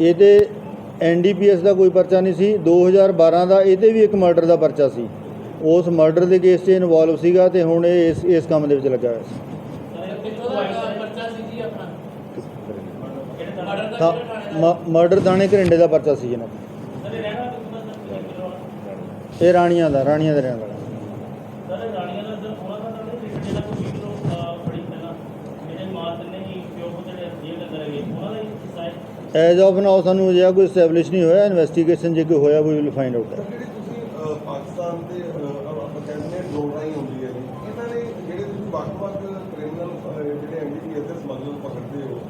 ਇਹਦੇ ਐਨਡੀਪੀਐਸ ਦਾ ਕੋਈ ਪਰਚਾ ਨਹੀਂ ਸੀ। 2012 ਦਾ ਇਹਦੇ ਵੀ ਇੱਕ ਮਰਡਰ ਦਾ ਪਰਚਾ ਸੀ। ਉਸ ਮਰਡਰ ਦੇ ਕੇਸ 'ਚ ਇਨਵੋਲਵ ਸੀਗਾ ਤੇ ਹੁਣ ਇਹ ਇਸ ਇਸ ਕੰਮ ਦੇ ਵਿੱਚ ਲੱਗਾ ਹੋਇਆ ਸੀ। ਤਾਂ ਮਰਡਰ ਦਾਣੇ ਘਰਿੰਡੇ ਦਾ ਪਰਚਾ ਸੀ ਜਨਾਬ ਇਹ ਰਾਣੀਆਂ ਦਾ, ਰਾਣੀਆਂ ਦੇ ਰਹਿਣ ਵਾਲਾ। ਐਜ਼ ਆਫ ਨਾਓ ਸਾਨੂੰ ਅਜਿਹਾ ਕੋਈ ਸਟੈਬਲਿਸ਼ ਨਹੀਂ ਹੋਇਆ। ਇਨਵੈਸਟੀਗੇਸ਼ਨ ਜੇ ਕੋਈ ਹੋਇਆ ਵੀ ਵਿਲ ਫਾਈਂਡ ਆਊਟ ਸਰ ਜਿਹੜੀ ਤੁਸੀਂ ਅਹ, ਪਾਕਿਸਤਾਨ ਦੇ ਅਹ, ਆਪਾਂ ਕਹਿੰਦੇ ਨੇ ਡਰੋਨ ਰਾਹੀਂ ਹੁੰਦੀ ਹੈ ਜੀ। ਇਹਨਾਂ ਨੇ ਜਿਹੜੇ ਤੁਸੀਂ ਵੱਖ-ਵੱਖ ਕ੍ਰਿਮੀਨਲ ਜਿਹੜੇ ਐਮਡੀਪੀਐਸ ਦੇ ਸਮਗਲਰ ਪਕੜਦੇ ਹੋ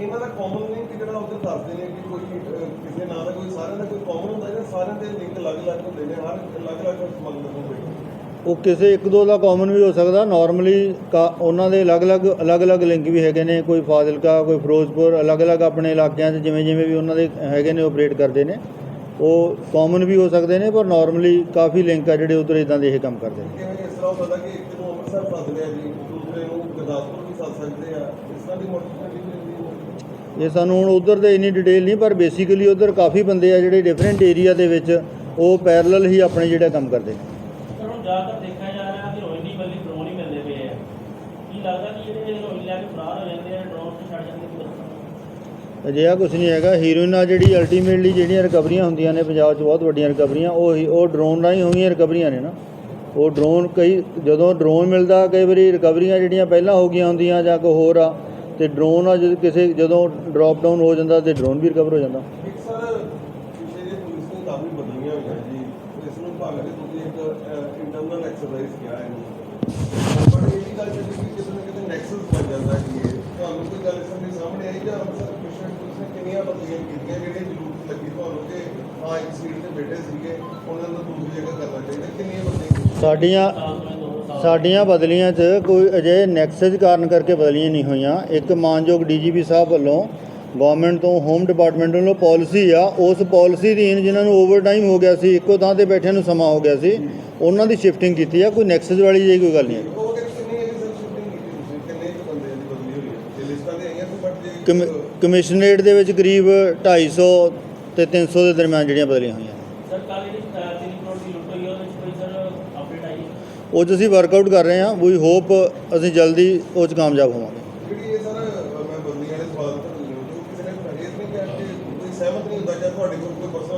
ਇਹਨਾਂ ਦਾ ਕਾਮਨ ਲਿੰਕ ਜਿਹੜਾ ਉੱਧਰ ਦੱਸਦੇ ਨੇ ਕਿ ਕੋਈ ਅਹ, ਕਿਸੇ ਨਾਂ ਦਾ ਕੋਈ ਸਾਰਿਆਂ ਦਾ ਕੋਈ ਕਾਮਨ ਹੁੰਦਾ ਜਾਂ ਸਾਰਿਆਂ ਦੇ ਲਿੰਕ ਅਲੱਗ-ਅਲੱਗ ਹੁੰਦੇ ਨੇ ਹਰ ਅਲੱਗ-ਅਲੱਗ ਸਮਗਲਰ ਨੂੰ। ਹੋਏ ਉਹ ਕਿਸੇ ਇੱਕ ਦੋ ਦਾ ਕਾਮਨ ਵੀ ਹੋ ਸਕਦਾ। ਨਾਰਮਲੀ ਉਹਨਾਂ ਦੇ ਅਲੱਗ-ਅਲੱਗ ਅਲੱਗ-ਅਲੱਗ ਲਿੰਕ ਵੀ ਹੈਗੇ ਨੇ। ਕੋਈ ਫਾਜ਼ਿਲਕਾ ਕੋਈ ਫਿਰੋਜ਼ਪੁਰ ਅਲੱਗ-ਅਲੱਗ ਆਪਣੇ ਇਲਾਕਿਆਂ 'ਚ ਜਿਵੇਂ ਜਿਵੇਂ ਵੀ ਉਹਨਾਂ ਦੇ ਹੈਗੇ ਨੇ ਆਪਰੇਟ ਕਰਦੇ ਨੇ। ਉਹ ਕਾਮਨ ਵੀ ਹੋ ਸਕਦੇ ਨੇ ਪਰ ਨਾਰਮਲੀ ਕਾਫੀ ਲਿੰਕ ਆ ਜਿਹੜੇ ਉਧਰ ਇਦਾਂ ਦੇ ਇਹ ਕੰਮ ਕਰਦੇ ਨੇ। ਕਿਵੇਂ ਇਸ ਤਰ੍ਹਾਂ ਹੋ ਸਕਦਾ ਕਿ ਇੱਕ ਨੂੰ ਅੰਮ੍ਰਿਤਸਰ ਸੱਦ ਲਿਆ ਜੀ ਦੂਸਰੇ ਨੂੰ ਗੁਰਦਾਸਪੁਰ ਵੀ ਸੱਦ ਸਕਦੇ ਆ? ਇਸ ਤਰ੍ਹਾਂ ਦੀ ਮੋਟੀਵੇਸ਼ਨ ਵੀ ਹੁੰਦੀ ਹੈ ਇਹ ਸਾਨੂੰ ਹੁਣ ਉਧਰ ਦੇ ਇੰਨੀ ਡਿਟੇਲ ਨਹੀਂ ਪਰ ਬੇਸਿਕਲੀ ਉਧਰ ਕਾਫੀ ਬੰਦੇ ਆ ਜਿਹੜੇ ਡਿਫਰੈਂਟ ਏਰੀਆ ਦੇ ਵਿੱਚ ਉਹ ਪੈਰਲਲ ਹੀ ਆਪਣੇ ਜਿਹੜਾ ਕੰਮ ਕਰਦੇ ਨੇ। ਜ਼ਿਆਦਾਤਰ ਦੇਖਿਆ ਜਾ ਰਿਹਾ ਕਿ ਰੋਇਨੀ ਬੱਲੀ ਡਰੋਨ ਹੀ ਮਿਲਦੇ ਪਏ ਆ। ਕੀ ਲੱਗਦਾ ਕਿ ਜਿਹੜੇ ਰੋਇਨ ਲੈ ਕੇ ਫਰਾਰ ਹੋ ਜਾਂਦੇ ਆ ਡਰੋਨ ਤੇ ਛੱਡ ਜਾਂਦੇ ਕਿ ਅਜਿਹਾ ਕੁਝ ਨਹੀਂ ਹੈਗਾ। ਹੀਰੋਇਨ ਆ ਜਿਹੜੀ ਅਲਟੀਮੇਟਲੀ ਜਿਹੜੀਆਂ ਰਿਕਵਰੀਆਂ ਹੁੰਦੀਆਂ ਨੇ ਪੰਜਾਬ 'ਚ ਬਹੁਤ ਵੱਡੀਆਂ ਰਿਕਵਰੀਆਂ ਉਹ ਹੀ- ਉਹ ਡਰੋਨ ਰਾਹੀਂ ਹੋਈਆਂ ਰਿਕਵਰੀਆਂ ਨੇ ਨਾ। ਉਹ ਡਰੋਨ ਕਈ ਜਦੋਂ ਡਰੋਨ ਮਿਲਦਾ ਕਈ ਵਾਰੀ ਰਿਕਵਰੀਆਂ ਜਿਹੜੀਆਂ ਪਹਿਲਾਂ ਹੋ ਗਈਆਂ ਹੁੰਦੀਆਂ ਜਾਂ ਕੋਈ ਹੋਰ ਆ ਤੇ ਡਰੋਨ ਆ ਜਦ ਕਿਸੇ ਜਦੋਂ ਡ੍ਰੌਪ ਡਾਊਨ ਹੋ ਜਾਂਦਾ ਤੇ ਡਰੋਨ ਵੀ ਰਿਕਵਰ ਹੋ ਜਾਂਦਾ ਇੱਕ ਸਰ ਪਿਛੇ ਜੇ ਪੁਲਿਸ ਨੇ ਕਾਫੀ ਬਦਲੀਆਂ ਹੋਈਆਂ ਜੀ। ਇਸ ਨੂੰ ਭਾਵੇਂ ਕਿ ਤੁਸੀਂ ਇੱਕ ਇੰਟਰਨਲ ਐਕਸਰਸਾਈਜ਼ ਕਿਹਾ ਹੈ ਪਰ ਇਹ ਵੀ ਗੱਲ ਜਿਹੜੀ ਕਿ ਕਿਤੇ ਨਾ ਕਿਤੇ ਨੈਕਸਸ ਬਣ ਜਾਂਦਾ ਕਿ ਤੁਹਾਨੂੰ ਕੋਈ ਗੱਲ ਇਸ ਸਾਹਮਣੇ ਆਈ ਜਾਂ ਅੰਮ੍ਰਿਤਸਰ ਕਮਿਸ਼ਨ ਪੁਲਿਸ ਕਿੰਨੀਆਂ ਬਦਲੀਆਂ ਕੀਤੀਆਂ ਜਿਹੜੇ ਜ਼ਰੂਰਤ ਲੱਗੀ ਤੁਹਾਨੂੰ ਕਿ ਹਾਂ ਇੱਕ ਸੀਟ ਤੇ ਬੈਠੇ ਸੀਗੇ, ਉਹਨਾਂ ਨੂੰ ਦੂਸਰੀ ਜਗ੍ਹਾ ਕਰਨਾ ਚਾਹੀਦਾ। ਕਿੰਨੀਆਂ ਬਦਲੀਆਂ ਸਾਡੀਆਂ ਸਾਡੀਆਂ ਬਦਲੀਆਂ 'ਚ ਕੋਈ ਅਜੇ ਨੈਕਸਸ ਕਾਰਨ ਕਰਕੇ ਬਦਲੀਆਂ ਨਹੀਂ ਹੋਈਆਂ। ਇੱਕ ਮਾਨਯੋਗ ਡੀਜੀਪੀ ਸਾਹਿਬ ਵੱਲੋਂ ਗਵਰਨਮੈਂਟ ਤੋਂ ਹੋਮ ਡਿਪਾਰਟਮੈਂਟ ਵੱਲੋਂ ਪਾਲਿਸੀ ਆ ਉਸ ਪਾਲਿਸੀ ਦੀ ਜਿਨ੍ਹਾਂ ਨੂੰ ਓਵਰਟਾਈਮ ਹੋ ਗਿਆ ਸੀ ਇੱਕੋ ਥਾਂ ਤੇ ਬੈਠਿਆਂ ਨੂੰ ਸਮਾਂ ਹੋ ਗਿਆ ਸੀ ਉਹਨਾਂ ਦੀ ਸ਼ਿਫਟਿੰਗ ਕੀਤੀ ਆ ਕੋਈ ਨੈਕਸਸ ਵਾਲੀ ਜਿਹੀ ਕੋਈ ਗੱਲ ਨਹੀਂ ਹੈ। ਤੁਸੀਂ? ਕਮਿਸ਼ਨਰੇਟ ਦੇ ਵਿੱਚ ਕਰੀਬ 250 ਤੇ 300 ਦੇ ਦਰਮਿਆਨ ਜਿਹੜੀਆਂ ਬਦਲੀਆਂ ਹੋਈਆਂ। ਸਰ ਕੱਲ ਜਿਹੜੀ 3 ਕਰੋੜ ਦੀ ਲੁੱਟ ਹੋਈ ਆ, ਉਹਦੇ ਵਿੱਚ ਕੋਈ ਸਰ ਅਪਡੇਟ ਆਈ ਹੈ? ਉਹ 'ਚ ਅਸੀਂ ਵਰਕਆਊਟ ਕਰ ਰਹੇ ਹਾਂ ਵੀ ਹੋਪ ਅਸੀਂ ਜਲਦੀ ਉਹ 'ਚ ਕਾਮਯਾਬ ਹੋਵਾਂਗੇ ਜਿਹੜੀ ਇਹ ਸਰ ਮੈਂ ਬਦਲੀ ਵਾਲੇ ਸਵਾਲ ਤੋਂ ਪੁੱਛਿਆ ਜੋ ਕਿਸੇ ਨੇ ਇਹ ਨਹੀਂ ਕਿਹਾ ਕਿ ਕੋਈ ਸਹਿਮਤ ਨਹੀਂ ਹੁੰਦਾ ਜਾਂ ਤੁਹਾਡੇ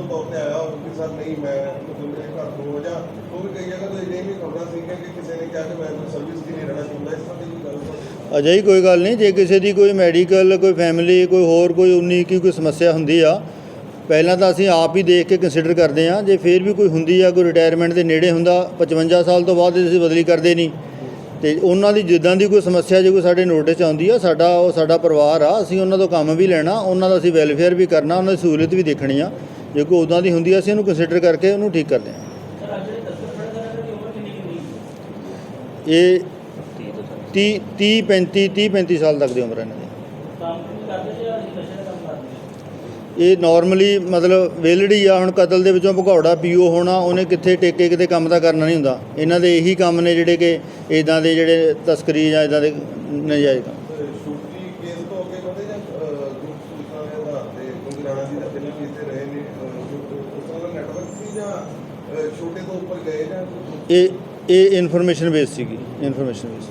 ਕੋਲ ਤੌਰ ਤੇ ਆਇਆ ਹੋਵੇ ਕਿ ਸਰ ਨਹੀਂ, ਮੈਂ ਮਤਲਬ ਮੇਰੇ ਘਰ ਤੋਂ ਜਾਂ। ਉਹ ਕਈ ਜਗ੍ਹਾ ਤੋਂ ਇਹ ਵੀ ਖਬਰਾਂ ਸੀ ਕਿ ਕਿਸੇ ਨੇ ਕਿਹਾ ਕਿ ਮੈਂ ਸਰਵਿਸ ਦੀ ਨਹੀਂ ਰਹਿਣਾ ਚਾਹੁੰਦਾ, ਇਸ ਤਰ੍ਹਾਂ ਦੀ ਗੱਲ ਅਜਿਹੀ ਕੋਈ ਗੱਲ ਨਹੀਂ, ਜੇ ਕਿਸੇ ਦੀ ਕੋਈ ਮੈਡੀਕਲ ਕੋਈ ਫੈਮਿਲੀ ਕੋਈ ਹੋਰ ਕੋਈ ਉਨੀ ਕੀ ਕੋਈ ਸਮੱਸਿਆ ਹੁੰਦੀ ਆ, ਪਹਿਲਾਂ ਤਾਂ ਅਸੀਂ ਆਪ ਹੀ ਦੇਖ ਕੇ ਕੰਸੀਡਰ ਕਰਦੇ ਆ ਜੇ ਫੇਰ ਵੀ ਕੋਈ ਹੁੰਦੀ ਆ, ਕੋਈ ਰਿਟਾਇਰਮੈਂਟ ਦੇ ਨੇੜੇ ਹੁੰਦਾ 55 ਸਾਲ ਤੋਂ ਬਾਅਦ ਅਸੀਂ ਬਦਲੀ ਕਰਦੇ ਨਹੀਂ। ਤੇ ਉਹਨਾਂ ਦੀ ਜਿੱਦਾਂ ਦੀ ਕੋਈ ਸਮੱਸਿਆ, ਜੇ ਕੋਈ ਸਾਡੇ ਨੋਟਿਸ 'ਚ ਆਉਂਦੀ ਆ, ਸਾਡਾ, ਉਹ ਸਾਡਾ ਪਰਿਵਾਰ ਆ, ਅਸੀਂ ਉਹਨਾਂ ਤੋਂ ਕੰਮ ਵੀ ਲੈਣਾ, ਉਹਨਾਂ ਦਾ ਅਸੀਂ ਵੈਲਫੇਅਰ ਵੀ ਕਰਨਾ, ਉਹਨਾਂ ਦੀ ਸਹੂਲਤ ਵੀ ਦੇਖਣੀ ਆ। ਜੇ ਕੋਈ ਉਦਾਂ ਦੀ ਹੁੰਦੀ ਆ, ਅਸੀਂ ਉਹਨੂੰ ਕੰਸੀਡਰ ਕਰਕੇ ਉਹਨੂੰ ਠੀਕ ਕਰਦੇ ਆ ਇਹ 30 30 35 30 35 ਸਾਲ ਤੱਕ ਦੀ ਉਮਰ ਹੈ ਇਹਨਾਂ ਦੀ। ਇਹ ਨਾਰਮਲੀ ਮਤਲਬ ਵੇਲੜੀ ਆ, ਹੁਣ ਕਤਲ ਦੇ ਵਿੱਚੋਂ ਭਗੌੜਾ ਪੀਓ ਹੋਣਾ, ਉਹਨੇ ਕਿੱਥੇ ਟੇਕੇ ਕਿਤੇ ਕੰਮ ਦਾ ਕਰਨਾ ਨਹੀਂ ਹੁੰਦਾ। ਇਹਨਾਂ ਦੇ ਇਹੀ ਕੰਮ ਨੇ ਜਿਹੜੇ ਕਿ ਇਦਾਂ ਦੇ ਜਿਹੜੇ ਤਸਕਰੀ ਜਾਂ ਇਦਾਂ ਦੇ ਨਜਾਇਜ਼ ਕੰਮ ਸ਼ੂਟਿੰਗ ਕੇਸ ਤੋਂ ਅੱਗੇ ਵਧੇ ਜਾਂ ਗਰੁੱਪ ਸੂਚਨਾ ਦੇ ਆਧਾਰ ਤੇ ਕਿਉਂਕਿ ਰਾਣਾ ਜੀ ਦਾ ਪਹਿਲਾਂ ਵੀ ਇੱਥੇ ਰਹੇ ਨੇ ਅਹ, ਉਸ ਤਰ੍ਹਾਂ ਦਾ ਨੈਟਵਰਕ ਸੀ ਜਾਂ ਅਹ, ਛੋਟੇ ਤੋਂ ਉੱਪਰ ਗਏ ਜਾਂ ਇਹ ਇਹ ਇਨਫੋਰਮੇਸ਼ਨ ਬੇਸ ਸੀਗੀ ਇਨਫੋਰਮੇਸ਼ਨ ਬੇਸ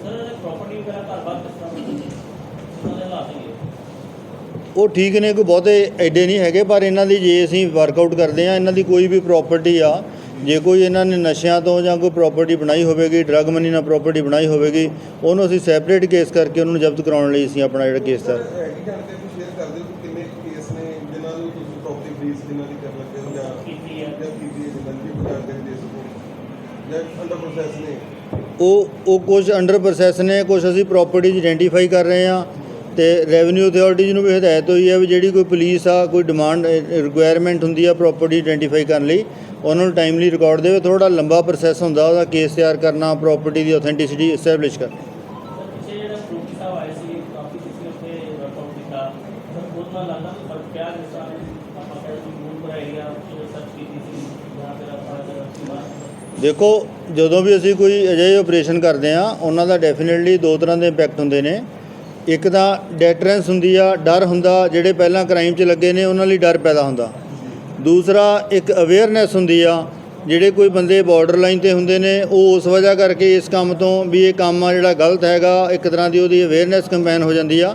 ਉਹ ਠੀਕ ਨੇ ਕੋਈ ਬਹੁਤੇ ਐਡੇ ਨਹੀਂ ਹੈਗੇ ਪਰ ਇਹਨਾਂ ਦੀ ਜੇ ਅਸੀਂ ਵਰਕਆਊਟ ਕਰਦੇ ਆ ਇਹਨਾਂ ਦੀ ਕੋਈ ਵੀ ਪ੍ਰਾਪਰਟੀ ਆ ਜੇ ਕੋਈ ਇਹਨਾਂ ਨੇ ਨਸ਼ਿਆਂ ਤੋਂ ਜਾਂ ਕੋਈ ਪ੍ਰਾਪਰਟੀ ਬਣਾਈ ਹੋਵੇਗੀ ਡਰਗ ਮਨੀ ਨਾਲ ਪ੍ਰਾਪਰਟੀ ਬਣਾਈ ਹੋਵੇਗੀ ਉਹਨੂੰ ਅਸੀਂ ਸੈਪਰੇਟ ਕੇਸ ਕਰਕੇ ਉਹਨੂੰ ਜ਼ਬਤ ਕਰਾਉਣ ਲਈ ਅਸੀਂ ਆਪਣਾ ਜਿਹੜਾ ਕੇਸ ਦਾ ਫਰੀਜ਼ ਜਿਨ੍ਹਾਂ ਦੀ ਕਰ ਲੱਗੇ ਹੋ ਜਾਂ ਕੀਤੀ ਹੈ ਜਾਂ ਕੀਤੀ ਹੈ ਜਿਨ੍ਹਾਂ ਦੀ ਕੋਈ ਜਾਣਕਾਰੀ ਦੇ ਸਕੋ। ਜਾਂ ਅੰਡਰ ਪ੍ਰੋਸੈਸ ਨੇ। ਉਹ ਉਹ ਕੁਝ ਅੰਡਰ ਪ੍ਰੋਸੈਸ ਨੇ ਕੁਝ ਅਸੀਂ ਪ੍ਰਾਪਰਟੀਜ਼ ਆਇਡੈਂਟੀਫਾਈ ਕਰ ਰਹੇ ਹਾਂ ਤੇ ਰੈਵਨਿਊ ਅਥਾਰਟੀਜ਼ ਨੂੰ ਵੀ ਹਦਾਇਤ ਹੋਈ ਹੈ ਵੀ ਜਿਹੜੀ ਕੋਈ ਪੁਲਿਸ ਆ ਕੋਈ ਡਿਮਾਂਡ ਰਿਕੁਆਇਰਮੈਂਟ ਹੁੰਦੀ ਆ ਪ੍ਰਾਪਰਟੀ ਆਇਡੈਂਟੀਫਾਈ ਕਰਨ ਲਈ ਉਹਨਾਂ ਨੂੰ ਟਾਈਮਲੀ ਰਿਕਾਰਡ ਦੇਵੇ ਥੋੜਾ ਲੰਬਾ ਪ੍ਰੋਸੈਸ ਹੁੰਦਾ ਉਹਦਾ ਕੇਸ ਤਿਆਰ ਕਰਨਾ ਪ੍ਰਾਪਰਟੀ ਦੀ ਆਥੈਂਟਿਸਿਟੀ ਐਸਟੈਬਲਿਸ਼ ਕਰਨਾ। ਪਿਆ ਜਿਸ ਤਰ੍ਹਾਂ ਦੇਖੋ, ਜਦੋਂ ਵੀ ਅਸੀਂ ਕੋਈ ਅਜਿਹੇ ਆਪਰੇਸ਼ਨ ਕਰਦੇ ਆ ਉਹਨਾਂ ਦਾ ਡੈਫੀਨਿਟਲੀ ਦੋ ਤਰ੍ਹਾਂ ਦੇ ਇੰਪੈਕਟ ਹੁੰਦੇ ਨੇ। ਇੱਕ ਤਾਂ ਡੈਟਰੈਂਸ ਹੁੰਦੀ ਆ, ਡਰ ਹੁੰਦਾ, ਜਿਹੜੇ ਪਹਿਲਾਂ ਕ੍ਰਾਈਮ 'ਚ ਲੱਗੇ ਨੇ, ਉਹਨਾਂ ਲਈ ਡਰ ਪੈਦਾ ਹੁੰਦਾ। ਦੂਸਰਾ, ਇੱਕ ਅਵੇਅਰਨੈਸ ਹੁੰਦੀ ਆ, ਜਿਹੜੇ ਕੋਈ ਬੰਦੇ ਬਾਰਡਰ ਲਾਈਨ ਤੇ ਹੁੰਦੇ ਨੇ, ਉਹ ਉਸ ਵਜ੍ਹਾ ਕਰਕੇ ਇਸ ਕੰਮ ਤੋਂ ਵੀ ਇਹ ਕੰਮ ਆ ਜਿਹੜਾ ਗਲਤ ਹੈਗਾ, ਇੱਕ ਤਰ੍ਹਾਂ ਦੀ ਉਹਦੀ ਅਵੇਅਰਨੈਸ ਕੰਪੇਨ ਹੋ ਜਾਂਦੀ ਆ,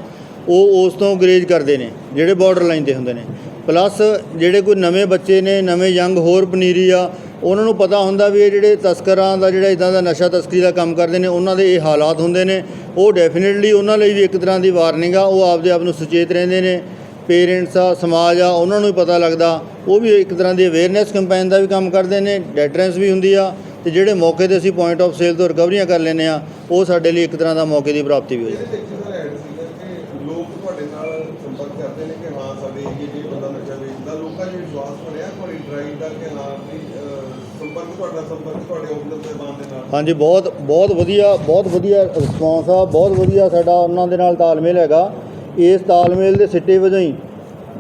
ਉਹ ਉਸ ਤੋਂ ਗਰੇਜ ਕਰਦੇ ਨੇ, ਜਿਹੜੇ ਬਾਰਡਰ ਲਾਈਨ ਤੇ ਹੁੰਦੇ ਨੇ। ਪਲੱਸ ਜਿਹੜੇ ਕੋਈ ਨਵੇਂ ਬੱਚੇ ਨੇ, ਨਵੇਂ ਯੰਗ ਹੋਰ ਪਨੀਰੀ ਆ, ਉਹਨਾਂ ਨੂੰ ਪਤਾ ਹੁੰਦਾ ਵੀ ਇਹ ਜਿਹੜੇ ਤਸਕਰਾਂ ਦਾ, ਜਿਹੜਾ ਇਦਾਂ ਦਾ ਨਸ਼ਾ ਤਸਕਰੀ ਦਾ ਕੰਮ ਕਰਦੇ ਨੇ, ਉਹਨਾਂ ਦੇ ਇਹ ਹਾਲਾਤ ਹੁੰਦੇ ਨੇ। ਉਹ ਡੈਫੀਨਿਟਲੀ ਉਹਨਾਂ ਲਈ ਵੀ ਇੱਕ ਤਰ੍ਹਾਂ ਦੀ ਵਾਰਨਿੰਗ ਆ, ਉਹ ਆਪਦੇ ਆਪ ਨੂੰ ਸੁਚੇਤ ਰਹਿੰਦੇ ਨੇ। ਪੇਰੈਂਟਸ ਆ, ਸਮਾਜ ਆ, ਉਹਨਾਂ ਨੂੰ ਵੀ ਪਤਾ ਲੱਗਦਾ। ਉਹ ਵੀ ਇੱਕ ਤਰ੍ਹਾਂ ਦੀ ਅਵੇਅਰਨੈਸ ਕੈਂਪੇਨ ਦਾ ਵੀ ਕੰਮ ਕਰਦੇ ਨੇ ਡੈਟਰੈਂਸ ਵੀ ਹੁੰਦੀ ਆ। ਤੇ ਜਿਹੜੇ ਮੌਕੇ ਤੇ ਅਸੀਂ ਪੁਆਇੰਟ ਆਫ ਸੇਲ ਤੋਂ ਰਿਕਵਰੀਆਂ ਕਰ ਲੈਂਦੇ ਆ, ਉਹ ਸਾਡੇ ਲਈ ਇੱਕ ਤਰ੍ਹਾਂ ਦਾ ਮੌਕੇ ਦੀ ਪ੍ਰਾਪਤੀ ਵੀ ਹੋ ਜਾਂਦੀ ਹੈ ਵਿੱਚ ਸਰ ਐਡ ਸੀਗਾ ਕਿ ਲੋਕ ਤੁਹਾਡੇ ਨਾਲ ਸੰਪਰਕ ਕਰਦੇ ਨੇ ਕਿ ਹਾਂ ਸਾਡੇ ਏਰੀਏ 'ਚ ਇਹ ਬੰਦਾ ਨਸ਼ਾ ਵੇਚਦਾ ਲੋਕਾਂ 'ਚ ਵਿਸ਼ਵਾਸ ਬਣਿਆ ਤੁਹਾਡੀ ਡਰਾਈਵ ਦਾ ਕਿ ਨਾਲ ਦੀ ਅਹ, ਸੰਪਰਕ ਤੁਹਾਡਾ ਸੰਪਰਕ ਤੁਹਾਡੇ ਆਫਿਸਰ ਸਾਹਿਬਾਨ ਦੇ ਨਾਲ ਹਾਂਜੀ, ਬਹੁਤ ਬਹੁਤ ਵਧੀਆ ਬਹੁਤ ਵਧੀਆ ਰਿਸਪੌਂਸ ਆ, ਬਹੁਤ ਵਧੀਆ ਸਾਡਾ ਉਹਨਾਂ ਦੇ ਨਾਲ ਤਾਲਮੇਲ ਹੈਗਾ। ਇਸ ਤਾਲਮੇਲ ਦੇ ਸਿੱਟੇ ਵਜੋਂ ਹੀ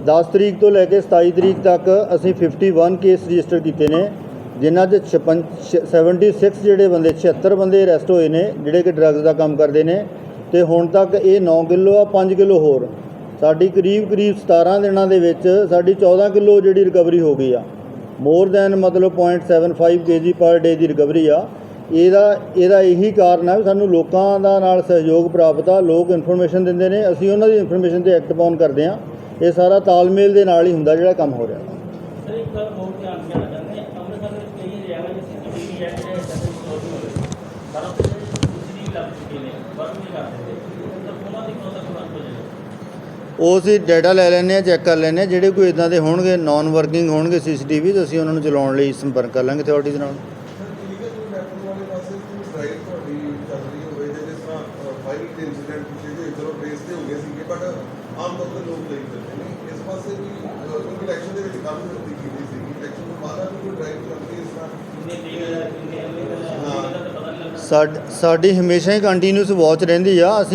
10 ਤਰੀਕ ਤੋਂ ਲੈ ਕੇ 27 ਤਰੀਕ ਤੱਕ ਅਸੀਂ 51 ਕੇਸ ਰਜਿਸਟਰ ਕੀਤੇ ਨੇ, ਜਿਨ੍ਹਾਂ 'ਚ 56 76 ਜਿਹੜੇ ਬੰਦੇ 76 ਬੰਦੇ ਅਰੈਸਟ ਹੋਏ ਨੇ, ਜਿਹੜੇ ਕਿ ਡਰੱਗਸ ਦਾ ਕੰਮ ਕਰਦੇ ਨੇ। ਤੇ ਹੁਣ ਤੱਕ ਇਹ 9 ਕਿਲੋ ਆ 5 ਕਿਲੋ ਹੋਰ। ਸਾਡੀ ਕਰੀਬ ਕਰੀਬ 17 ਦਿਨਾਂ ਦੇ ਵਿੱਚ ਸਾਡੀ 14 ਕਿਲੋ ਜਿਹੜੀ ਰਿਕਵਰੀ ਹੋ ਗਈ ਆ। ਮੋਰ ਦੈਨ ਮਤਲਬ 0.75 ਕੇਜੀ ਪਰ ਡੇ ਦੀ ਰਿਕਵਰੀ ਆ। ਇਹਦਾ ਇਹਦਾ ਇਹੀ ਕਾਰਨ ਆ ਵੀ ਸਾਨੂੰ ਲੋਕਾਂ ਦਾ ਨਾਲ ਸਹਿਯੋਗ ਪ੍ਰਾਪਤ ਆ। ਲੋਕ ਇਨਫੋਰਮੇਸ਼ਨ ਦਿੰਦੇ ਨੇ, ਅਸੀਂ ਉਹਨਾਂ ਦੀ ਇਨਫੋਰਮੇਸ਼ਨ ਤੇ ਐਕਟ ਪਾਉਣ ਕਰਦੇ ਆ। ਇਹ ਸਾਰਾ ਤਾਲਮੇਲ ਦੇ ਨਾਲ ਹੀ ਹੁੰਦਾ ਜਿਹੜਾ ਕੰਮ ਹੋ ਰਿਹਾ। ਸਰ, ਇੱਕ ਗੱਲ ਹੋਰ ਧਿਆਨ ਦੇਣਾ ਚਾਹੁੰਦੇ ਹਾਂ ਅੰਮ੍ਰਿਤਸਰ ਵਿੱਚ ਕਈ ਏਰੀਆਵਾਂ ਵਿੱਚ ਸੀਸੀਟੀਵੀ ਹੈ ਜਿਹੜੇ ਸੈਂਟਰ ਸਟੋਰ ਹੋਏ ਪਰ ਉੱਥੇ ਸੀਸੀਟੀਵੀ ਲੱਗ ਚੁੱਕੇ ਨੇ ਵਰਕ ਨਹੀਂ ਕਰਦੇ ਤੇ ਉਹਨਾਂ ਦੀ ਪ੍ਰੋਸੈਸ ਬੰਦ ਹੋ ਜਾਏਗੀ ਉਹ ਅਸੀਂ ਡਾਟਾ ਲੈ ਲੈਂਦੇ ਆ ਚੈੱਕ ਕਰ ਲੈਂਦੇ ਆ ਜਿਹੜੇ ਕੋਈ ਇਦਾਂ ਦੇ ਹੋਣਗੇ ਨਾਨ ਵਰਕਿੰਗ ਹੋਣਗੇ ਸੀਸੀਟੀਵੀ ਤਾਂ ਅਸੀਂ ਉਹਨਾਂ ਨੂੰ ਚਲਾਉਣ ਲਈ ਸੰਪਰਕ ਕਰ ਲਾਂਗੇ ਅਥਾਰਟੀਜ਼ ਨਾਲ। ਦੇ ਆਮ ਤੌਰ ਤੇ ਲੋਕ ਲਈ ਨੇ ਇਸ ਪਾਸੇ ਵੀ ਕਿਉਂਕਿ ਇਲੈਕਸ਼ਨ ਦੇ ਵਿੱਚ ਕਾਫੀ ਕੀਤੀ ਇਲੈਕਸ਼ਨ ਤੋਂ ਬਾਅਦ ਵੀ ਕੋਈ ਡਰਾਈਵ ਇਸ ਤਰ੍ਹਾਂ ਸਾਡ- ਸਾਡੀ ਹਮੇਸ਼ਾ ਹੀ ਕੰਟੀਨਿਊਸ ਵਾਚ ਰਹਿੰਦੀ ਆ